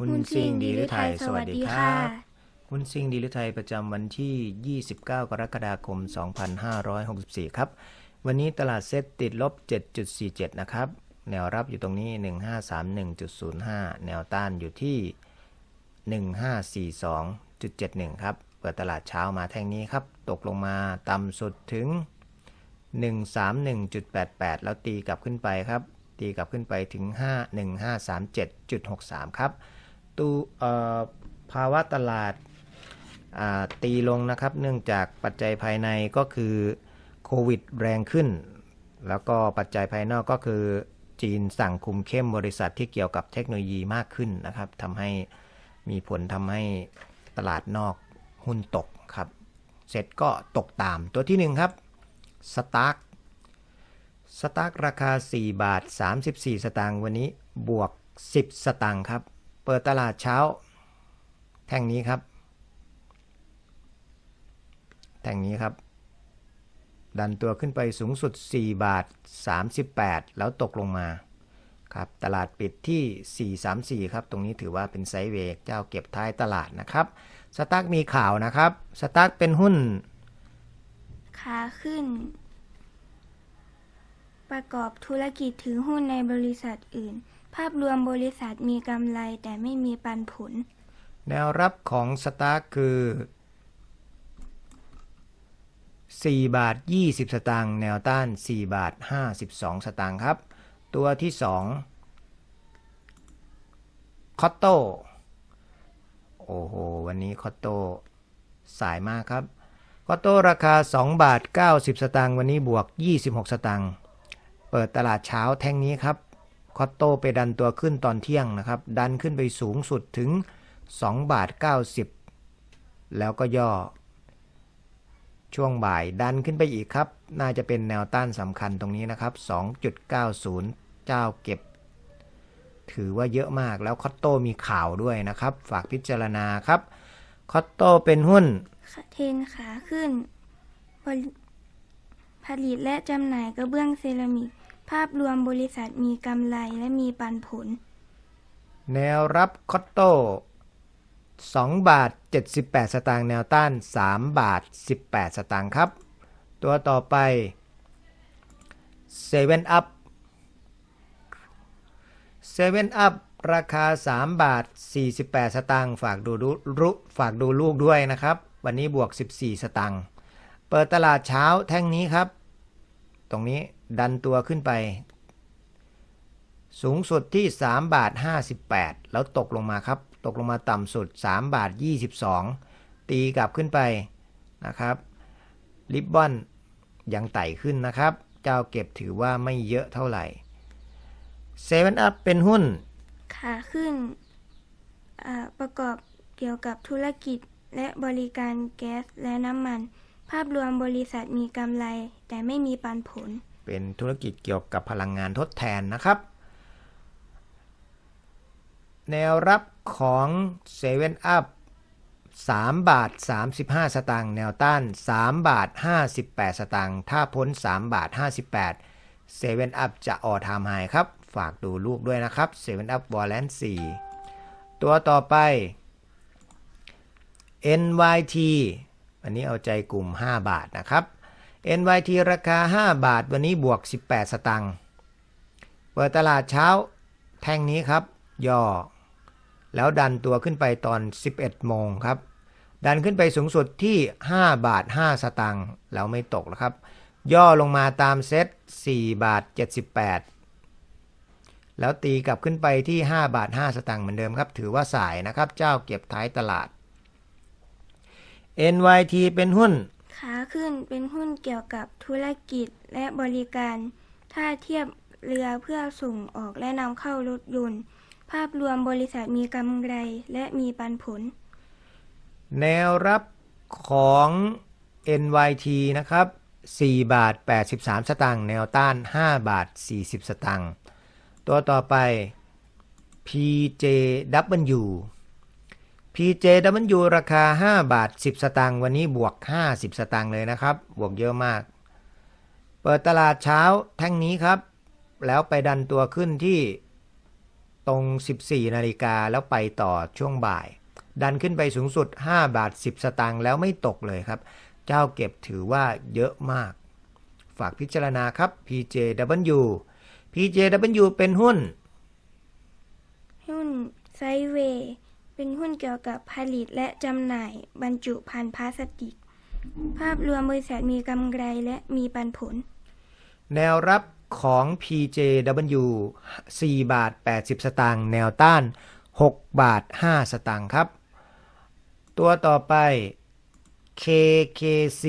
หุ้นซิ่งดีหรือไทย สวัสดีค่ะรับหุ้นซิ่งดีหรือไทยประจำวันที่ 29 กรกฎาคม 2564 ครับ วันนี้ตลาดเซ็ตติดลบ 7.47 นะครับ แนวรับอยู่ตรงนี้ 1531.05 แนวต้านอยู่ที่ 1542.71 ครับ เปิดตลาดเช้ามาแท่งนี้ครับ ตกลงมาต่ำสุดถึง 131.88 แล้วตีกลับขึ้นไปครับ ตีกลับขึ้นไปถึง 51537.63 ครับ ตูภาวะตลาดตีลงนะครับ เนื่องจากปัจจัยภายในก็คือโควิดแรงขึ้น แล้วก็ปัจจัยภายนอกก็คือจีนสั่งคุมเข้มบริษัทที่เกี่ยวกับเทคโนโลยีมากขึ้นนะครับทำให้มีผลทำให้ตลาดนอกหุ้นตกครับ เสร็จก็ตกตามตัวที่หนึ่งครับสตาร์สตาร์กราคา 4 บาท 34 สตางค์วันนี้บวก 10 สตางค์ครับ เปิดตลาดเช้า แท่งนี้ครับ แท่งนี้ครับ ดันตัวขึ้นไปสูงสุด 4 บาท 38 แล้วตกลงมาครับตลาดปิดที่ 434 ครับ ตรงนี้ถือว่าเป็นไซด์เวย์เจ้าเก็บท้ายตลาดนะครับ สตาร์กมีข่าวนะครับ สตาร์กเป็นหุ้น ขาขึ้น ประกอบธุรกิจถือหุ้นในบริษัทอื่น ภาพรวมบริษัทมีกำไรแต่ไม่มีปันผล แนวรับของสตาร์คือ4บาท20 สตางค์แนวต้าน 4 บาท 52 สตางค์ครับ ตัวที่2คอตโต้โอ้โห วันนี้คอตโต้สายมากครับคอตโต้ราคา 2 บาท 90 สตางค์วันนี้บวก 26 สตางค์เปิดตลาดเช้าแท่งนี้ครับ คอตโต้ไปดันตัวขึ้นตอนเที่ยงนะครับ ดันขึ้นไปสูงสุดถึง 2 บาท 90 แล้วก็ย่อ ช่วงบ่ายดันขึ้นไปอีกครับ น่าจะเป็นแนวต้านสำคัญตรงนี้นะครับ 2.90 เจ้าเก็บ ถือว่าเยอะมากแล้วคอตโต้มีข่าวด้วยนะครับ ฝากพิจารณาครับคอตโต้เป็นหุ้นเทนขาขึ้นผลิตและจำหน่ายกระเบื้องเซรามิก ภาพรวมบริษัทมีกำไรและมีปันผล แนวรับคอตโต2บาท 78 สตางค์แนวต้าน 3 บาท 18 สตางค์ครับ ตัวต่อไป7 Up 7 Up ราคา 3 บาท 48 สตางค์ฝากดูดูรุฝากดูลูกด้วยนะครับ วันนี้บวก 14 สตางค์เปิดตลาดเช้าแท่งนี้ครับ ตรงนี้ดันตัวขึ้นไป สูงสุดที่3บาท58 แล้วตกลงมาครับ ตกลงมาต่ำสุด3บาท22 ตีกลับขึ้นไปนะครับริบบอนยังไต่ขึ้นนะครับ เจ้าเก็บถือว่าไม่เยอะเท่าไหร่เซเว่นอัพเป็นหุ้น ขาขึ้นประกอบเกี่ยวกับธุรกิจและบริการแก๊สและน้ำมัน ภาพรวมบริษัทมีกำไร แต่ไม่มีปันผล เป็นธุรกิจเกี่ยวกับพลังงานทดแทนนะครับ แนวรับของ7 Up 3บาท 35 สตางค์แนวต้าน 3 บาท 58 สตางค์ถ้าพ้น 3 บาท 58 7 Up จะออทามไฮครับ ฝากดูลูกด้วยนะครับ7 Up w a r r a n 4ตัวต่อไป NYT วันนี้เอาใจกลุ่ม 5 บาทนะครับ NYT ราคา 5 บาท วันนี้บวก 18 สตังค์ เปิดตลาดเช้าแท่งนี้ครับ ย่อ แล้วดันตัวขึ้นไปตอน 11 โมงครับ ดันขึ้นไปสูงสุดที่ 5 บาท 5 สตังค์แล้วไม่ตกแล้วครับ ย่อลงมาตามเซต4บาท 78 แล้วตีกลับขึ้นไปที่ 5 บาท 5 สตังค์เหมือนเดิมครับ ถือว่าสายนะครับ เจ้าเก็บท้ายตลาด NYT เป็นหุ้น ขาขึ้นเป็นหุ้นเกี่ยวกับธุรกิจและบริการ ถ้าเทียบเรือเพื่อส่งออกและนำเข้ารถยนต์ ภาพรวมบริษัทมีกำไรและมีปันผล แนวรับของ NYT นะครับ 4 บาท 83 สตางค์ แนวต้าน 5 บาท 40 สตางค์ ตัวต่อไป PJW PJW ราคา 5 บาท 10 สตางค์วันนี้บวก 50 สตางค์เลยนะครับ บวกเยอะมาก เปิดตลาดเช้าแท่งนี้ครับ แล้วไปดันตัวขึ้นที่ตรง 14 นาฬิกาแล้วไปต่อช่วงบ่าย ดันขึ้นไปสูงสุด 5 บาท 10 สตางค์แล้วไม่ตกเลยครับ เจ้าเก็บถือว่าเยอะมาก ฝากพิจารณาครับ PJW PJW เป็นหุ้น หุ้นไซเวย์ เป็นหุ้นเกี่ยวกับผลิตและจำหน่าย บรรจุภัณฑ์พลาสติก ภาพรวมบริษัทมีกำไรและมีปันผล แนวรับของ PJW 4 บาท 80 สตางค์แนวต้าน 6 บาท 5 สตางค์ครับ ตัวต่อไป KKC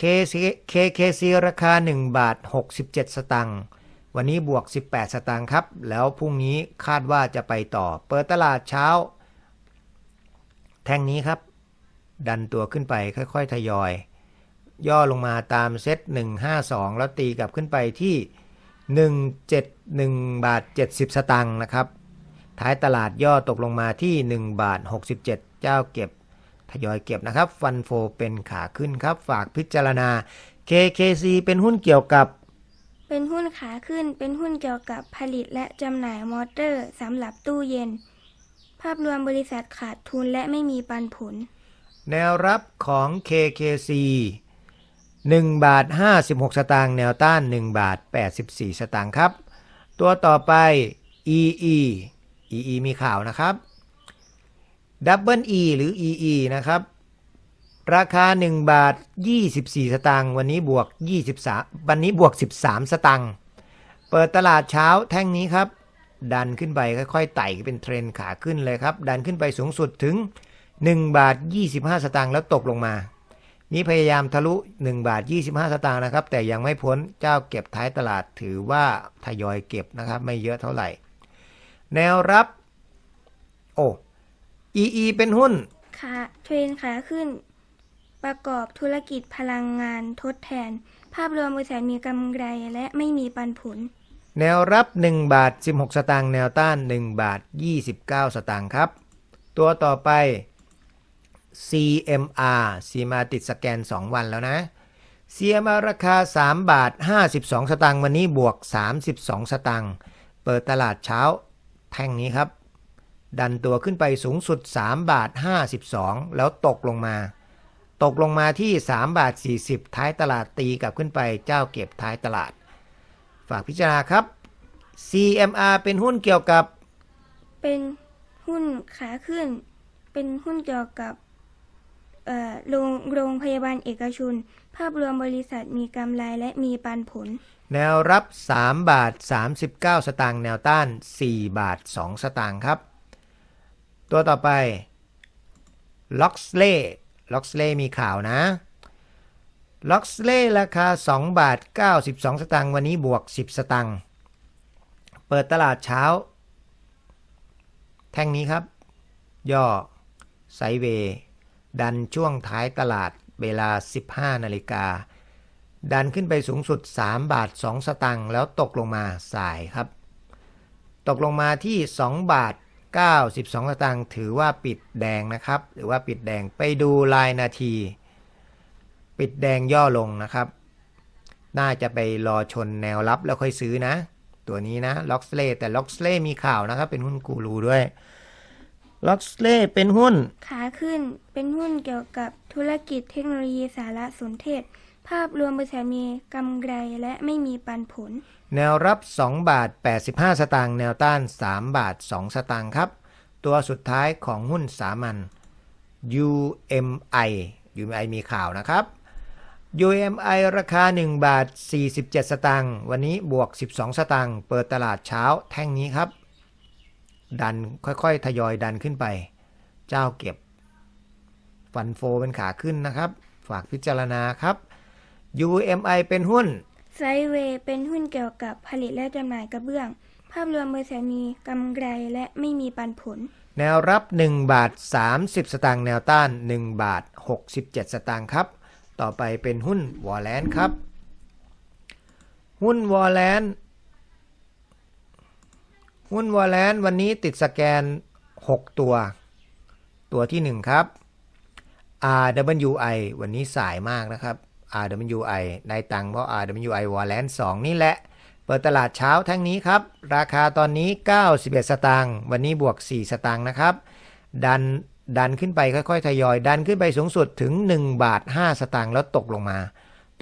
KC KKC ราคา 1 บาท 67 สตางค์ วันนี้บวก 18 สตางค์ครับ แล้วพรุ่งนี้คาดว่าจะไปต่อ เปิดตลาดเช้า แท่งนี้ครับ ดันตัวขึ้นไปค่อยๆ ทยอย ย่อลงมาตามเซต152 แล้วตีกลับขึ้นไปที่ 171 บาท 70 สตางค์นะครับ ท้ายตลาดย่อตกลงมาที่ 1 บาท 67 เจ้าเก็บ ทยอยเก็บนะครับ ฟันโฟเป็นขาขึ้นครับ ฝากพิจารณา KKC เป็นหุ้นเกี่ยวกับ เป็นหุ้นขาขึ้น เป็นหุ้นเกี่ยวกับผลิตและจำหน่ายมอเตอร์สำหรับตู้เย็น ภาพรวมบริษัทขาดทุนและไม่มีปันผล แนวรับของ KKC 1 บาท 56 สตางค์แนวต้าน 1 บาท 84 สตางค์ครับ ตัวต่อไป EE EE มีข่าวนะครับ Double E หรือ EE นะครับ ราคา 1 บาท 24 สตางค์วันนี้บวก 23 วันนี้บวก 13 สตางค์เปิดตลาดเช้าแท่งนี้ครับ ดันขึ้นไปค่อยๆไต่เป็นเทรนขาขึ้นเลยครับ ดันขึ้นไปสูงสุดถึง 1 บาท 25 สตางค์แล้วตกลงมา นี่พยายามทะลุ 1 บาท 25 สตางค์นะครับ แต่ยังไม่พ้นเจ้าเก็บท้ายตลาดถือว่าทยอยเก็บนะครับ ไม่เยอะเท่าไหร่ แนวรับ โอ้ EE เป็นหุ้นขาเทรนขาขึ้น ประกอบธุรกิจพลังงานทดแทน ภาพรวมบริษัทมีกำไรและไม่มีปันผล แนวรับ 1 บาท 16 สตางค์แนวต้าน 1 บาท 29 สตางค์ครับ ตัวต่อไป CMR ซีมาติดสแกน 2 วันแล้วนะ CMR ราคา 3 บาท 52 สตางค์วันนี้บวก 32 สตางค์เปิดตลาดเช้าแท่งนี้ครับ ดันตัวขึ้นไปสูงสุด 3 บาท 52 แล้วตกลงมา ตกลงมาที่ 3 บาท 40 ท้ายตลาดตีกลับขึ้นไปเจ้าเก็บท้ายตลาด ฝากพิจารณาครับ CMR เป็นหุ้นเกี่ยวกับ เป็นหุ้นขาขึ้น เป็นหุ้นเกี่ยวกับเอ่อโรงโรงพยาบาลเอกชน ภาพรวมบริษัทมีกำไรและมีปันผล แนวรับ 3 บาท 39 สตางค์แนวต้าน 4 บาท 2 สตางค์ครับ ตัวต่อไปล็อกสเล่ ล็อกสเล่มีข่าวนะล็อกสเล่ราคา 2 บาท 92 สตางค์วันนี้บวก 10 สตางค์เปิดตลาดเช้า แท่งนี้ครับ ย่อ ไซเวดันช่วงท้ายตลาดเวลา 15 นาฬิกา ดันขึ้นไปสูงสุด 3 บาท 2 สตังค์แล้วตกลงมาสายครับ ตกลงมาที่ 2 บาท 92 สตางค์ถือว่าปิดแดงนะครับ หรือว่าปิดแดงไปดูลายนาที ปิดแดงย่อลงนะครับ น่าจะไปรอชนแนวรับแล้วค่อยซื้อนะ ตัวนี้นะล็อกสเล่แต่ล็อกสเล่มีข่าวนะครับ เป็นหุ้นกูรูด้วยล็อกสเล่เป็นหุ้น ขาขึ้นเป็นหุ้นเกี่ยวกับธุรกิจเทคโนโลยีสารสนเทศ ภาพรวมบริษัทมีกำไรและไม่มีปันผล แนวรับ 2 บาท 85 สตางค์แนวต้าน 3 บาท 2 สตางค์ครับ ตัวสุดท้ายของหุ้นสามัญ UMI UMI มีข่าวนะครับ UMI ราคา 1 บาท 47 สตางค์วันนี้บวก 12 สตางค์เปิดตลาดเช้าแท่งนี้ครับ ดันค่อยๆ ทยอยดันขึ้นไป เจ้าเก็บ ฟันโฟเป็นขาขึ้นนะครับ ฝากพิจารณาครับ UMI เป็นหุ้น ไซเวย์เป็นหุ้นเกี่ยวกับผลิตและจำหน่ายกระเบื้อง ภาพรวมบริษัทมีกำไรและไม่มีปันผล แนวรับ 1 บาท 30 สตางค์แนวต้าน 1 บาท 67 สตางค์ครับ ต่อไปเป็นหุ้นวอลแลนครับ หุ้นวอลแลนหุ้นวอลแลนวันนี้ติดสแกน 6 ตัว ตัวที่ 1 ครับ RWI วันนี้สายมากนะครับ RWI ได้ตังเพราะ RWI วอลแลน2นี่แหละ เปิดตลาดเช้าแท่งนี้ครับ ราคาตอนนี้ 91 สตางค์วันนี้บวก 4 สตางค์นะครับ ดันดันขึ้นไปค่อยๆ ทยอย ดันขึ้นไปสูงสุดถึง 1 บาท 5 สตางค์แล้วตกลงมา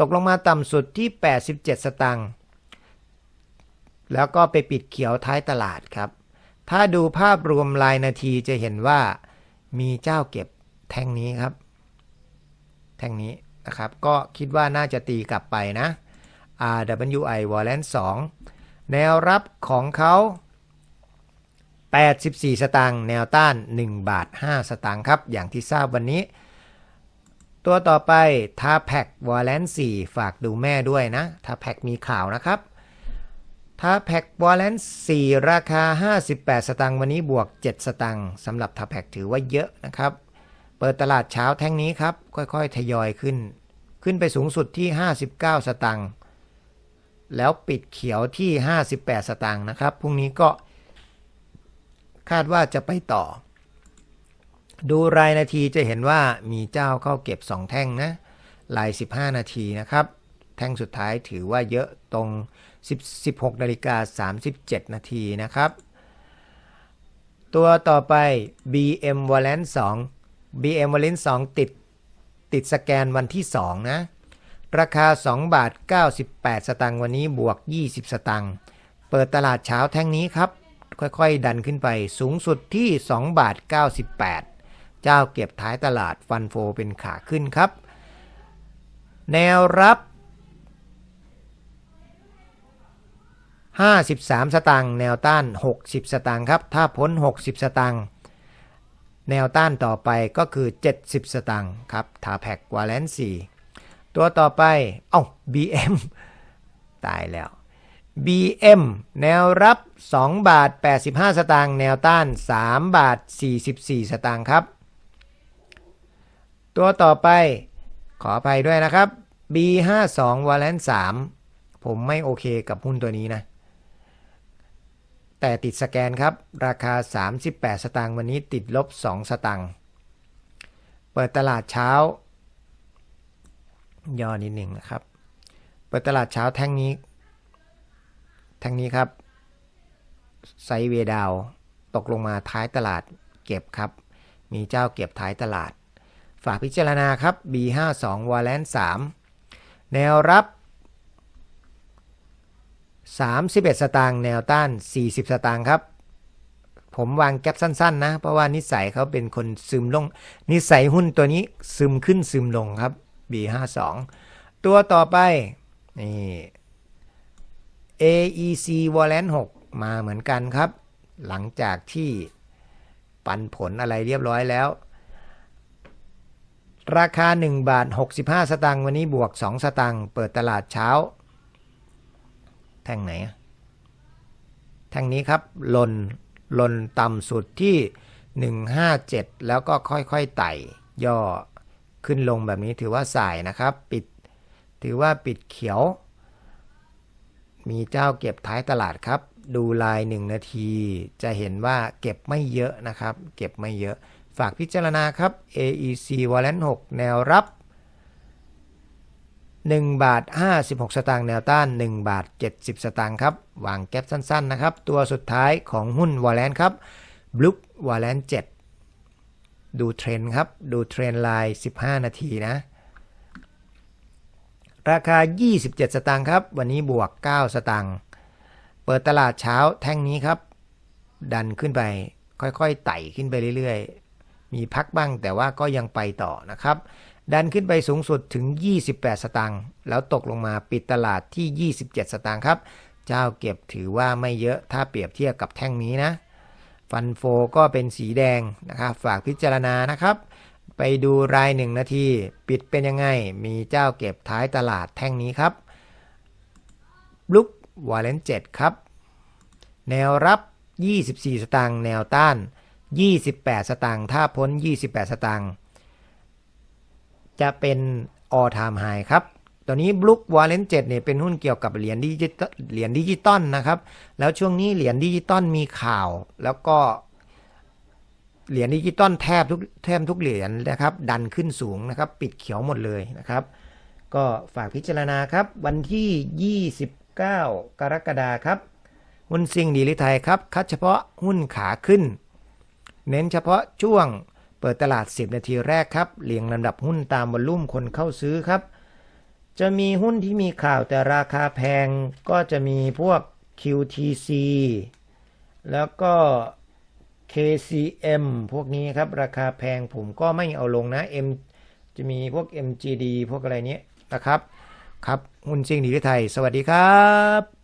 ตกลงมาต่ำสุดที่ 87 สตางค์แล้วก็ไปปิดเขียวท้ายตลาดครับ ถ้าดูภาพรวมรายนาทีจะเห็นว่ามีเจ้าเก็บแท่งนี้ครับ แท่งนี้ นะครับ ก็คิดว่าน่าจะตีกลับไปนะ RWI w a l l a n 2แนวรับของเขา 84 สตางค์แนวต้าน 1 บาท 5 สตางค์ครับ อย่างที่ทราบวันนี้ ตัวต่อไปทาแพ็กวอลเลน4ฝากดูแม่ด้วยนะทาแพ็กมีข่าวนะครับทาแพ็กวอลเลน4ราคา 58 สตางค์วันนี้บวก 7 สตางค์สำหรับทาแพ็กถือว่าเยอะนะครับ เปิดตลาดเช้าแท่งนี้ครับ ค่อยๆ ทยอยขึ้น ขึ้นไปสูงสุดที่ 59 สตางค์แล้วปิดเขียวที่ 58 สตางค์นะครับพรุ่งนี้ก็คาดว่าจะไปต่อ ดูรายนาทีจะเห็นว่ามีเจ้าเข้าเก็บ 2 แท่งนะลาย 15 นาทีนะครับ แท่งสุดท้ายถือว่าเยอะตรง 16นาฬิกา37 นาทีนะครับ ตัวต่อไป BM v a l a n c e 2 BM v a l a n c e 2ติดติดสแกนวันที่ 2 นะ ราคา 2 บาท 98 สตางค์วันนี้บวก 20 สตางค์เปิดตลาดเช้าแท่งนี้ครับ ค่อยๆ ดันขึ้นไปสูงสุดที่ 2 บาท 98 เจ้าเก็บท้ายตลาดฟันโฟเป็นขาขึ้นครับ แนวรับ 53 สตางค์แนวต้าน 60 สตางค์ครับ ถ้าพ้น 60 สตางค์ แนวต้านต่อไปก็คือ 70 สตางค์ครับทาแพ็กวาเลนซีตัวต่อไป เอ้า BM ตายแล้ว BM แนวรับ 2 บาท 85 สตางค์แนวต้าน 3 บาท 44 สตางค์ครับ ตัวต่อไปขออภัยด้วยนะครับ B52 วาเลน3ผมไม่โอเคกับหุ้นตัวนี้นะ แต่ติดสแกนครับ ราคา 38 สตางค์วันนี้ติดลบ 2 สตางค์เปิดตลาดเช้า ย่อนิดหนึ่งนะครับ เปิดตลาดเช้าแท่งนี้ แท่งนี้ครับไซเวดาวตกลงมาท้ายตลาดเก็บครับ มีเจ้าเก็บท้ายตลาด ฝากพิจารณาครับ B52 w a l l a n 3แนวรับ 31 สตางค์แนวต้าน 40 สตางค์ครับ ผมวางแก๊ปสั้นๆนะ เพราะว่านิสัยเขาเป็นคนซึมลง นิสัยหุ้นตัวนี้ซึมขึ้นซึมลงครับ B52 ตัวต่อไปนี่ AEC w a l l a n 6มาเหมือนกันครับ หลังจากที่ปันผลอะไรเรียบร้อยแล้ว ราคา 1 บาท 65 สตางค์วันนี้บวก 2 สตางค์เปิดตลาดเช้า แท่งไหน แท่งนี้ครับลนลนต่ำสุดที่ 157 แล้วก็ค่อยๆไต่ย่อขึ้นลงแบบนี้ถือว่าสายนะครับ ปิดถือว่าปิดเขียว มีเจ้าเก็บท้ายตลาดครับ ดูลาย 1 นาที จะเห็นว่าเก็บไม่เยอะนะครับ เก็บไม่เยอะ ฝากพิจารณาครับ AEC w a l l a n 6แนวรับ 1 บาท 56 สตางค์แนวต้าน 1 บาท 70 สตางค์ครับวางแก๊ปสั้นๆนะครับ ตัวสุดท้ายของหุ้นวอลเลนครับบลุกวอลเลน7ดูเทรนครับ ดูเทรนไลน์ 15 นาทีนะ ราคา 27 สตางค์ครับ วันนี้บวก 9 สตางค์เปิดตลาดเช้าแท่งนี้ครับ ดันขึ้นไป ค่อยๆไต่ขึ้นไปเรื่อยๆ มีพักบ้างแต่ว่าก็ยังไปต่อนะครับ ดันขึ้นไปสูงสุดถึง 28 สตางค์แล้วตกลงมาปิดตลาดที่ 27 สตางค์ครับ เจ้าเก็บถือว่าไม่เยอะถ้าเปรียบเทียบกับแท่งนี้นะ ฟันโฟก็เป็นสีแดงนะครับฝากพิจารณานะครับ ไปดูรายหนึ่งนาทีปิดเป็นยังไง มีเจ้าเก็บท้ายตลาดแท่งนี้ครับบลุกวาเลน7ครับ แนวรับ 24 สตางค์แนวต้าน 28 สตางค์ถ้าพ้น 28 สตางค์ จะเป็น all time high ครับตัวนี้ Brook Wallen 7เนี่ยเป็นหุ้นเกี่ยวกับเหรียญดิจิตเหรียญดิจิตอลนะครับ แล้วช่วงนี้เหรียญดิจิตอลมีข่าว แล้วก็เหรียญดิจิตอลแทบทุกแทบทุกเหรียญนะครับ ดันขึ้นสูงนะครับ ปิดเขียวหมดเลยนะครับ ก็ฝากพิจารณาครับ วันที่ 29 กรกฎาครับ หุ้นซิงดีลิไทยครับคัดเฉพาะหุ้นขาขึ้น เน้นเฉพาะช่วง เปิดตลาด 10 นาทีแรกครับเรียงลำดับหุ้นตามวอลลุ่มคนเข้าซื้อครับ จะมีหุ้นที่มีข่าวแต่ราคาแพงก็จะมีพวก QTC แล้วก็ KCM พวกนี้ครับ ราคาแพงผมก็ไม่เอาลงนะ M จะมีพวก MGD พวกอะไรเนี้ยนะครับ ครับ หุ้นเซิ่งดีลิไทย สวัสดีครับ